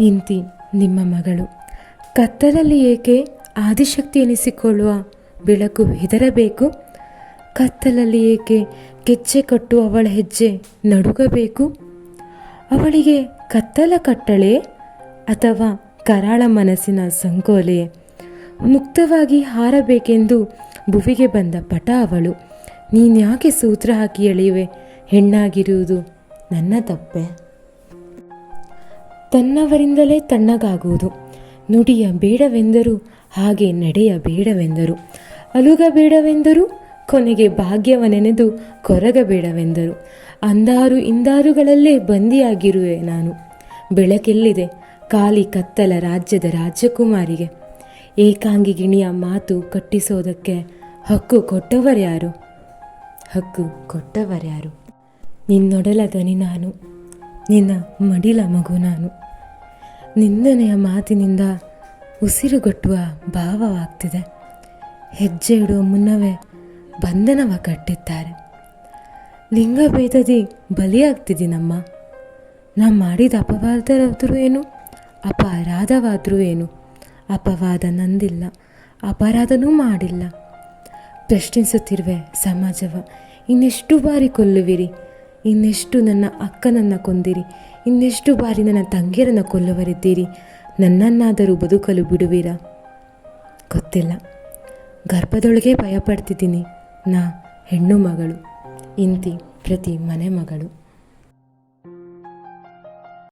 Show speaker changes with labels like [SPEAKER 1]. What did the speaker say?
[SPEAKER 1] ಇಂತಿ ನಿಮ್ಮ ಮಗಳು. ಕತ್ತಲಲ್ಲಿ ಏಕೆ ಆದಿಶಕ್ತಿ ಎನಿಸಿಕೊಳ್ಳುವ ಬೆಳಕು ಹೆದರಬೇಕು? ಕತ್ತಲಲ್ಲಿ ಏಕೆ ಕೆಚ್ಚೆ ಕಟ್ಟು ಅವಳ ಹೆಜ್ಜೆ ನಡುಗಬೇಕು? ಅವಳಿಗೆ ಕತ್ತಲ ಕಟ್ಟಳೆ ಅಥವಾ ಕರಾಳ ಮನಸ್ಸಿನ ಸಂಕೋಲೆ? ಮುಕ್ತವಾಗಿ ಹಾರಬೇಕೆಂದು ಭುವಿಗೆ ಬಂದ ಪಟ ಅವಳು. ನೀನ್ಯಾಕೆ ಸೂತ್ರ ಹಾಕಿ ಎಳೆಯುವೆ? ಹೆಣ್ಣಾಗಿರುವುದು ನನ್ನ ತಪ್ಪೆ. ತನ್ನವರಿಂದಲೇ ತಣ್ಣಗಾಗುವುದು. ನುಡಿಯ ಬೇಡವೆಂದರು ಹಾಗೆ ನಡೆಯ ಬೇಡವೆಂದರು. ಅಲುಗ ಬೇಡವೆಂದರು ಕೊನೆಗೆ ಭಾಗ್ಯವನೆನೆದು ಕೊರಗಬೇಡವೆಂದರು ಅಂದಾರು ಇಂದಾರುಗಳಲ್ಲೇ ಬಂದಿಯಾಗಿರುವೆ ನಾನು. ಬೆಳಕೆಲ್ಲಿದೆ ಖಾಲಿ ಕತ್ತಲ ರಾಜ್ಯದ ರಾಜಕುಮಾರಿಗೆ. ಏಕಾಂಗಿ ಗಿಣಿಯ ಮಾತು ಕಟ್ಟಿಸೋದಕ್ಕೆ ಹಕ್ಕು ಕೊಟ್ಟವರ್ಯಾರು? ಹಕ್ಕು ಕೊಟ್ಟವರ್ಯಾರು? ನಿನ್ನೊಡಲ ದನಿ ನಾನು. ನಿನ್ನ ಮಡಿಲ ಮಗು ನಾನು. ನಿಂದನೆಯ ಮಾತಿನಿಂದ ಉಸಿರುಗಟ್ಟುವ ಭಾವವಾಗ್ತಿದೆ. ಹೆಜ್ಜೆ ಇಡುವ ಮುನ್ನವೇ ಬಂಧನವ ಕಟ್ಟಿದ್ದಾರೆ. ಲಿಂಗಭೇದದಿ ಬಲಿಯಾಗ್ತಿದ್ದೀನಮ್ಮ. ನಾ ಮಾಡಿದ ಅಪವಾದವಾದರೂ ಏನು? ಅಪರಾಧವಾದರೂ ಏನು? ಅಪವಾದ ನಂದಿಲ್ಲ, ಅಪರಾಧನೂ ಮಾಡಿಲ್ಲ. ಪ್ರಶ್ನಿಸುತ್ತಿರುವೆ ಸಮಾಜವ, ಇನ್ನೆಷ್ಟು ಬಾರಿ ಕೊಲ್ಲುವಿರಿ? ಇನ್ನೆಷ್ಟು ನನ್ನ ಅಕ್ಕನನ್ನು ಕೊಂದಿರಿ, ಇನ್ನೆಷ್ಟು ಬಾರಿ ನನ್ನ ತಂಗಿಯರನ್ನು ಕೊಲ್ಲುವರಿದ್ದೀರಿ, ನನ್ನನ್ನಾದರೂ ಬದುಕಲು ಬಿಡುವಿರಾ? ಗೊತ್ತಿಲ್ಲ. ಗರ್ಭದೊಳಗೆ ಭಯಪಡ್ತಿದ್ದೀನಿ. ನಾ ಹೆಣ್ಣು ಮಗಳು, ಇಂತಿ ಪ್ರತಿ ಮನೆ ಮಗಳು.